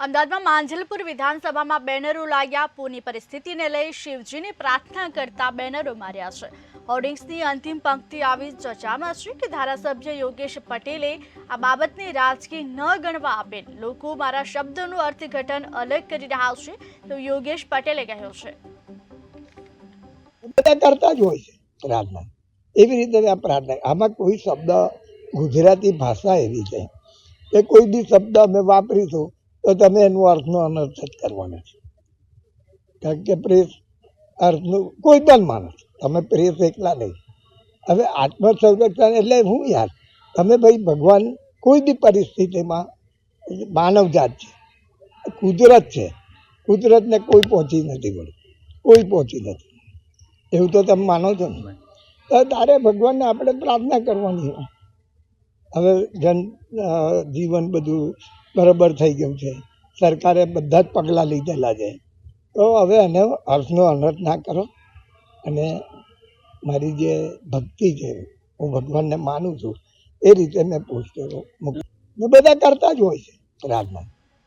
અમદાવાદમાં માંજલપુર વિધાનસભામાં બેનરો લાગ્યા પૂરની પરિસ્થિતિને લઈ શિવજીની પ્રાર્થના કરતા બેનરો માર્યા છે. હોર્ડિંગ્સની અંતિમ પંક્તિ આવી ચર્ચામાં છે કે ધારાસભ્ય યોગેશ પટેલે આ બાબતને રાજકીય ન ગણવા આપેલ. લોકો મારા શબ્દોનું અર્થઘટન અલગ કરી રહ્યા છે, તો યોગેશ પટેલે કહ્યું છે. બધા કરતા જ હોય છે પ્રાર્થના. એવી રીતે આ પ્રાર્થના. આમાં કોઈ શબ્દ ગુજરાતી ભાષા એવી છે. કે કોઈ બી શબ્દ અમે વાપરીશું તો તમે એનો અર્થનો અનર્થ જ કરવાનો છે. કારણ કે પ્રેસ અર્થનું કોઈ પણ માણસ, તમે પ્રેસ એકલા નહીં. હવે આત્મસંરક્ષણ એટલે હું યાર, તમે ભાઈ ભગવાન કોઈ બી પરિસ્થિતિમાં માનવજાત છે, કુદરત છે, કુદરતને કોઈ પહોંચી નથી વળતું, કોઈ પહોંચી નથી. એવું તો તમે માનો છો ને? તો તારે ભગવાનને આપણે પ્રાર્થના કરવાની હોય. હવે જન જીવન બધું બરાબર થઈ ગયું છે. સરકારે બધા જ પગલાં લીધેલા છે. તો હવે એને અર્થનો અનર્થ ના કરો. અને મારી જે ભક્તિ છે, હું ભગવાનને માનું છું, એ રીતે મેં પોસ્ટરો મૂકી બધા કરતા જ હોય છે. પ્રાર્થના